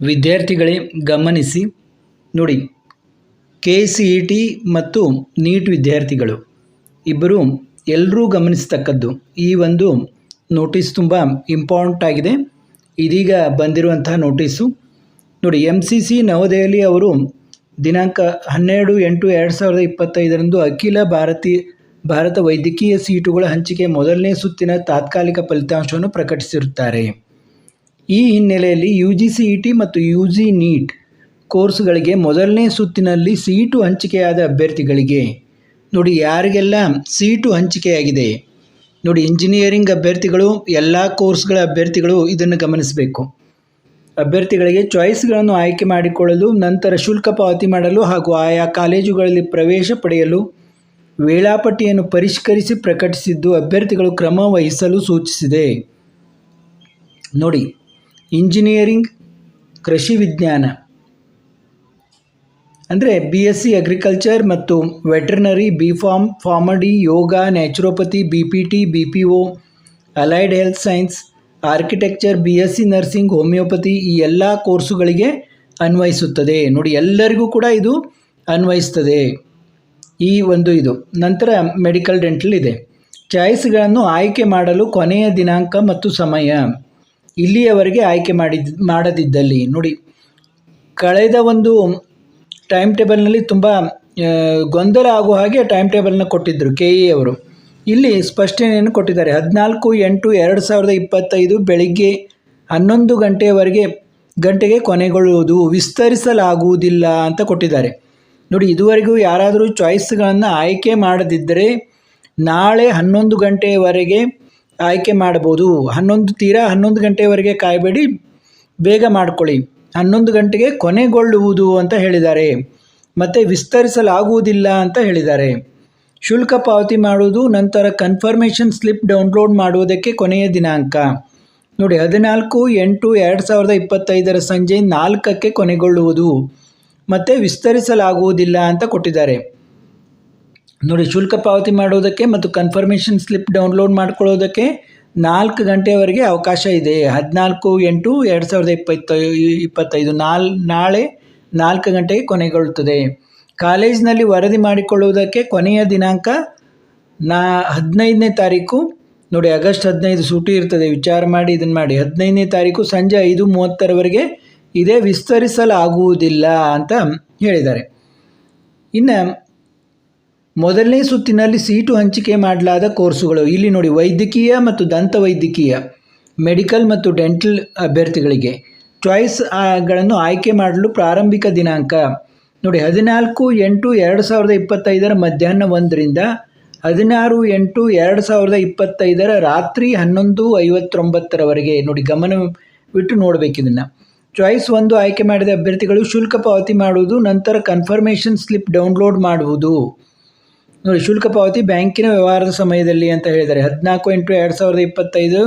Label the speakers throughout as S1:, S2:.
S1: ವಿದ್ಯಾರ್ಥಿಗಳೇ ಗಮನಿಸಿ ನೋಡಿ. ಕೆ ಸಿ ಇ ಟಿ ಮತ್ತು ನೀಟ್ ವಿದ್ಯಾರ್ಥಿಗಳು. ಇಬ್ಬರು ಎಲ್ಲರೂ ಗಮನಿಸ್ತಕ್ಕದ್ದು. ಈ ಒಂದು ನೋಟಿಸ್ ತುಂಬ ಇಂಪಾರ್ಟೆಂಟ್ ಆಗಿದೆ. ಇದೀಗ ಬಂದಿರುವಂತಹ ನೋಟಿಸು. ನೋಡಿ ಎಂ ಸಿ ಸಿ ನವದೆಹಲಿ ಅವರು ದಿನಾಂಕ ಹನ್ನೆರಡು ಎಂಟು ಎರಡು ಸಾವಿರದ ಇಪ್ಪತ್ತೈದರಂದು ಅಖಿಲ ಭಾರತೀಯ ಭಾರತ ವೈದ್ಯಕೀಯ ಸೀಟುಗಳ ಹಂಚಿಕೆ ಮೊದಲನೇ ಸುತ್ತಿನ ತಾತ್ಕಾಲಿಕ ಫಲಿತಾಂಶವನ್ನು ಪ್ರಕಟಿಸಿರುತ್ತಾರೆ. ಈ ಹಿನ್ನೆಲೆಯಲ್ಲಿ U G C E T ಮತ್ತು ಯು ಜಿ ನೀಟ್ ಕೋರ್ಸ್ಗಳಿಗೆ ಮೊದಲನೇ ಸುತ್ತಿನಲ್ಲಿ ಸೀಟು ಹಂಚಿಕೆಯಾದ ಅಭ್ಯರ್ಥಿಗಳಿಗೆ ನೋಡಿ ಯಾರಿಗೆಲ್ಲ ಸೀಟು ಹಂಚಿಕೆಯಾಗಿದೆ. ನೋಡಿ ಇಂಜಿನಿಯರಿಂಗ್ ಅಭ್ಯರ್ಥಿಗಳು, ಎಲ್ಲ ಕೋರ್ಸ್ಗಳ ಅಭ್ಯರ್ಥಿಗಳು ಇದನ್ನು ಗಮನಿಸಬೇಕು. ಅಭ್ಯರ್ಥಿಗಳಿಗೆ ಚಾಯ್ಸ್ಗಳನ್ನು ಆಯ್ಕೆ ಮಾಡಿಕೊಳ್ಳಲು, ನಂತರ ಶುಲ್ಕ ಪಾವತಿ ಮಾಡಲು ಹಾಗೂ ಆಯಾ ಕಾಲೇಜುಗಳಲ್ಲಿ ಪ್ರವೇಶ ಪಡೆಯಲು ವೇಳಾಪಟ್ಟಿಯನ್ನು ಪರಿಷ್ಕರಿಸಿ ಪ್ರಕಟಿಸಿದ್ದು ಅಭ್ಯರ್ಥಿಗಳು ಕ್ರಮ ವಹಿಸಲು ಸೂಚಿಸಿದೆ. ನೋಡಿ ಇಂಜಿನಿಯರಿಂಗ್, ಕೃಷಿ ವಿಜ್ಞಾನ. ಅಂದರೆ ಬಿ ಎಸ್ ಸಿ ಅಗ್ರಿಕಲ್ಚರ್ ಮತ್ತು veterinary B pharm pharm D yoga naturopathy B P T B P O allied health science architecture B S C nursing homeopathy ಈ ಎಲ್ಲ ಕೋರ್ಸುಗಳಿಗೆ ಅನ್ವಯಿಸುತ್ತದೆ. ನೋಡಿ, ಎಲ್ಲರಿಗೂ ಕೂಡ ಇದು ಅನ್ವಯಿಸ್ತದೆ. ಈ ಒಂದು ಇದು. ನಂತರ ಮೆಡಿಕಲ್ ಡೆಂಟಲ್ ಇದೆ. ಚಾಯ್ಸ್ಗಳನ್ನು ಆಯ್ಕೆ ಮಾಡಲು ಕೊನೆಯ ದಿನಾಂಕ ಮತ್ತು ಸಮಯ. ಇಲ್ಲಿಯವರೆಗೆ ಆಯ್ಕೆ ಮಾಡಿದ, ಮಾಡದಿದ್ದಲ್ಲಿ. ನೋಡಿ, ಕಳೆದ ಒಂದು ಟೈಮ್ ಟೇಬಲ್ನಲ್ಲಿ ತುಂಬ ಗೊಂದಲ ಆಗುವ ಹಾಗೆ ಟೈಮ್ ಟೇಬಲ್ನ ಕೊಟ್ಟಿದ್ದರು ಕೆ ಇ ಅವರು. ಇಲ್ಲಿ ಸ್ಪಷ್ಟನೆಯನ್ನು ಕೊಟ್ಟಿದ್ದಾರೆ. ಹದಿನಾಲ್ಕು ಎಂಟು ಎರಡು ಸಾವಿರದ ಇಪ್ಪತ್ತೈದು ಬೆಳಿಗ್ಗೆ ಹನ್ನೊಂದು ಗಂಟೆಯವರೆಗೆ ಗಂಟೆಗೆ ಕೊನೆಗೊಳ್ಳುವುದು ವಿಸ್ತರಿಸಲಾಗುವುದಿಲ್ಲ ಅಂತ ಕೊಟ್ಟಿದ್ದಾರೆ. ನೋಡಿ, ಇದುವರೆಗೂ ಯಾರಾದರೂ ಚಾಯ್ಸ್ಗಳನ್ನು ಆಯ್ಕೆ ಮಾಡದಿದ್ದರೆ ನಾಳೆ ಹನ್ನೊಂದು ಗಂಟೆಯವರೆಗೆ ಆಯ್ಕೆ ಮಾಡ್ಬೋದು ಹನ್ನೊಂದು ತೀರಾ ಹನ್ನೊಂದು ಗಂಟೆವರೆಗೆ ಕಾಯಬೇಡಿ. ಬೇಗ ಮಾಡ್ಕೊಳ್ಳಿ. ಹನ್ನೊಂದು ಗಂಟೆಗೆ ಕೊನೆಗೊಳ್ಳುವುದು ಅಂತ ಹೇಳಿದ್ದಾರೆ. ಮತ್ತು ವಿಸ್ತರಿಸಲಾಗುವುದಿಲ್ಲ ಅಂತ ಹೇಳಿದ್ದಾರೆ. ಶುಲ್ಕ ಪಾವತಿ ಮಾಡುವುದು, ನಂತರ ಕನ್ಫರ್ಮೇಷನ್ ಸ್ಲಿಪ್ ಡೌನ್ಲೋಡ್ ಮಾಡುವುದಕ್ಕೆ ಕೊನೆಯ ದಿನಾಂಕ. ನೋಡಿ, ಹದಿನಾಲ್ಕು ಎಂಟು ಎರಡು ಸಾವಿರದ ಇಪ್ಪತ್ತೈದರ ಸಂಜೆ ನಾಲ್ಕಕ್ಕೆ ಕೊನೆಗೊಳ್ಳುವುದು. ಮತ್ತು ವಿಸ್ತರಿಸಲಾಗುವುದಿಲ್ಲ ಅಂತ ಕೊಟ್ಟಿದ್ದಾರೆ. ನೋಡಿ, ಶುಲ್ಕ ಪಾವತಿ ಮಾಡೋದಕ್ಕೆ ಮತ್ತು ಕನ್ಫರ್ಮೇಷನ್ ಸ್ಲಿಪ್ ಡೌನ್ಲೋಡ್ ಮಾಡ್ಕೊಳ್ಳೋದಕ್ಕೆ ನಾಲ್ಕು ಗಂಟೆವರೆಗೆ ಅವಕಾಶ ಇದೆ. ಹದಿನಾಲ್ಕು ಎಂಟು ಎರಡು ಸಾವಿರದ ಇಪ್ಪತ್ತೈ, ಇಪ್ಪತ್ತೈದು ನಾಲ್, ನಾಳೆ ನಾಲ್ಕು ಗಂಟೆಗೆ ಕೊನೆಗೊಳ್ಳುತ್ತದೆ. ಕಾಲೇಜಿನಲ್ಲಿ ವರದಿ ಮಾಡಿಕೊಳ್ಳುವುದಕ್ಕೆ ಕೊನೆಯ ದಿನಾಂಕ ನಾ, ಹದಿನೈದನೇ ತಾರೀಕು. ನೋಡಿ, ಆಗಸ್ಟ್ ಹದಿನೈದು ಸೂಟಿ ಇರ್ತದೆ, ವಿಚಾರ ಮಾಡಿ ಇದನ್ನು ಮಾಡಿ. ಹದಿನೈದನೇ ತಾರೀಕು ಸಂಜೆ ಐದು ಮೂವತ್ತರವರೆಗೆ ಇದೇ ವಿಸ್ತರಿಸಲಾಗುವುದಿಲ್ಲ ಅಂತ ಹೇಳಿದ್ದಾರೆ. ಇನ್ನು ಮೊದಲನೇ ಸುತ್ತಿನಲ್ಲಿ ಸೀಟು ಹಂಚಿಕೆ ಮಾಡಲಾದ ಕೋರ್ಸುಗಳು. ಇಲ್ಲಿ ನೋಡಿ ವೈದ್ಯಕೀಯ ಮತ್ತು ದಂತ ವೈದ್ಯಕೀಯ ಮೆಡಿಕಲ್ ಮತ್ತು ಡೆಂಟಲ್ ಅಭ್ಯರ್ಥಿಗಳಿಗೆ ಚಾಯ್ಸ್ ಆ, ಗಳನ್ನು ಆಯ್ಕೆ ಮಾಡಲು ಪ್ರಾರಂಭಿಕ ದಿನಾಂಕ. ನೋಡಿ ಹದಿನಾಲ್ಕು ಎಂಟು ಎರಡು ಸಾವಿರದ ಇಪ್ಪತ್ತೈದರ ಮಧ್ಯಾಹ್ನ ಒಂದರಿಂದ ಹದಿನಾರು ಎಂಟು ಎರಡು ಸಾವಿರದ ಇಪ್ಪತ್ತೈದರ ರಾತ್ರಿ ಹನ್ನೊಂದು ಐವತ್ತೊಂಬತ್ತರವರೆಗೆ ನೋಡಿ ಗಮನವಿಟ್ಟು ನೋಡಬೇಕು ಇದನ್ನು. ಚಾಯ್ಸ್ ಒಂದು ಆಯ್ಕೆ ಮಾಡಿದ ಅಭ್ಯರ್ಥಿಗಳು ಶುಲ್ಕ ಪಾವತಿ ಮಾಡುವುದು ನಂತರ ಕನ್ಫರ್ಮೇಷನ್ ಸ್ಲಿಪ್ ಡೌನ್ಲೋಡ್ ಮಾಡುವುದು. ನೋಡಿ, ಶುಲ್ಕ ಪಾವತಿ ಬ್ಯಾಂಕಿನ ವ್ಯವಹಾರದ ಸಮಯದಲ್ಲಿ ಅಂತ ಹೇಳಿದ್ದಾರೆ. ಹದಿನಾಲ್ಕು ಎಂಟು ಎರಡು ಸಾವಿರದ ಇಪ್ಪತ್ತೈದು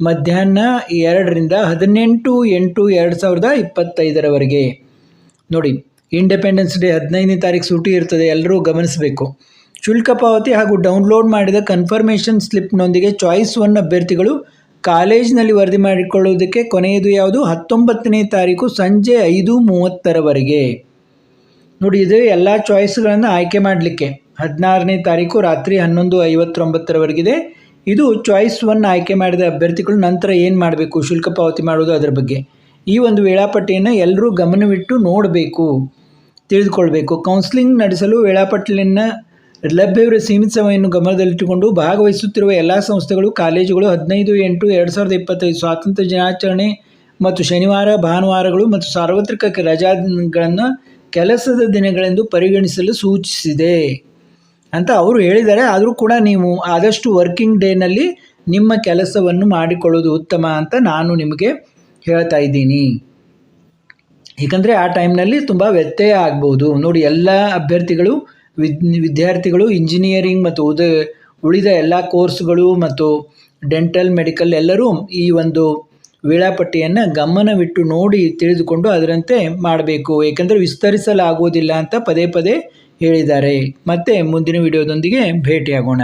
S1: ಮಧ್ಯಾಹ್ನ ಎರಡರಿಂದ ಹದಿನೆಂಟು ಎಂಟು ಎರಡು ಸಾವಿರದ ಇಪ್ಪತ್ತೈದರವರೆಗೆ. ನೋಡಿ ಇಂಡಿಪೆಂಡೆನ್ಸ್ ಡೇ ಹದಿನೈದನೇ ತಾರೀಕು ಸೂಟಿ ಇರ್ತದೆ ಎಲ್ಲರೂ ಗಮನಿಸಬೇಕು. ಶುಲ್ಕ ಪಾವತಿ ಹಾಗೂ ಡೌನ್ಲೋಡ್ ಮಾಡಿದ ಕನ್ಫರ್ಮೇಷನ್ ಸ್ಲಿಪ್ನೊಂದಿಗೆ ಚಾಯ್ಸ್ ಒನ್ ಅಭ್ಯರ್ಥಿಗಳು ಕಾಲೇಜಿನಲ್ಲಿ ವರದಿ ಮಾಡಿಕೊಳ್ಳುವುದಕ್ಕೆ ಕೊನೆಯದು ಯಾವುದು? ಹತ್ತೊಂಬತ್ತನೇ ತಾರೀಕು ಸಂಜೆ ಐದು ಮೂವತ್ತರವರೆಗೆ. ನೋಡಿ, ಇದು ಎಲ್ಲ ಚಾಯ್ಸ್ಗಳನ್ನು ಆಯ್ಕೆ ಮಾಡಲಿಕ್ಕೆ. ಹದಿನಾರನೇ ತಾರೀಕು ರಾತ್ರಿ ಹನ್ನೊಂದು ಐವತ್ತೊಂಬತ್ತರವರೆಗಿದೆ. ಇದು ಚಾಯ್ಸ್ ಒನ್ ಆಯ್ಕೆ ಮಾಡಿದ ಅಭ್ಯರ್ಥಿಗಳು ನಂತರ ಏನು ಮಾಡಬೇಕು, ಶುಲ್ಕ ಪಾವತಿ ಮಾಡೋದು ಅದರ ಬಗ್ಗೆ. ಈ ಒಂದು ವೇಳಾಪಟ್ಟಿಯನ್ನು ಎಲ್ಲರೂ ಗಮನವಿಟ್ಟು ನೋಡಬೇಕು, ತಿಳಿದುಕೊಳ್ಬೇಕು. ಕೌನ್ಸಿಲಿಂಗ್ ನಡೆಸಲು ವೇಳಾಪಟ್ಟಿಯನ್ನು ಲಭ್ಯವಿರುವ ಸೀಮಿತ ಸಮಯವನ್ನು ಗಮನದಲ್ಲಿಟ್ಟುಕೊಂಡು ಭಾಗವಹಿಸುತ್ತಿರುವ ಎಲ್ಲ ಸಂಸ್ಥೆಗಳು, ಕಾಲೇಜುಗಳು, ಹದಿನೈದು, ಎಂಟು, ಎರಡು ಸಾವಿರದ ಇಪ್ಪತ್ತೈದು ಸ್ವಾತಂತ್ರ್ಯ ದಿನಾಚರಣೆ ಮತ್ತು ಶನಿವಾರ, ಭಾನುವಾರಗಳು ಮತ್ತು ಸಾರ್ವತ್ರಿಕ ರಜಾಗಳನ್ನು ಕೆಲಸದ ದಿನಗಳೆಂದು ಪರಿಗಣಿಸಲು ಸೂಚಿಸಿದೆ. ಅಂತ ಅವರು ಹೇಳಿದ್ದಾರೆ. ಆದರೂ ಕೂಡ ನೀವು ಆದಷ್ಟು ವರ್ಕಿಂಗ್ ಡೇನಲ್ಲಿ ನಿಮ್ಮ ಕೆಲಸವನ್ನು ಮಾಡಿಕೊಳ್ಳೋದು ಉತ್ತಮ ಅಂತ ನಾನು ನಿಮಗೆ ಹೇಳ್ತಾ ಇದ್ದೀನಿ. ಏಕೆಂದರೆ ಆ ಟೈಮ್ನಲ್ಲಿ ತುಂಬ ವ್ಯತ್ಯಯ ಆಗ್ಬೋದು. ನೋಡಿ, ಎಲ್ಲ ಅಭ್ಯರ್ಥಿಗಳು, ವಿದ್, ವಿದ್ಯಾರ್ಥಿಗಳು, ಇಂಜಿನಿಯರಿಂಗ್ ಮತ್ತು ಉದ, ಉಳಿದ ಎಲ್ಲ ಕೋರ್ಸ್ಗಳು ಮತ್ತು ಡೆಂಟಲ್, ಮೆಡಿಕಲ್ ಎಲ್ಲರೂ ಈ ಒಂದು ವೇಳಾಪಟ್ಟಿಯನ್ನು ಗಮನವಿಟ್ಟು ನೋಡಿ ತಿಳಿದುಕೊಂಡು ಅದರಂತೆ ಮಾಡಬೇಕು. ಏಕೆಂದರೆ ವಿಸ್ತರಿಸಲಾಗುವುದಿಲ್ಲ ಅಂತ ಪದೇ ಪದೇ ಹೇಳಿದ್ದಾರೆ. ಮತ್ತೆ ಮುಂದಿನ ವಿಡಿಯೋದೊಂದಿಗೆ ಭೇಟಿಯಾಗೋಣ.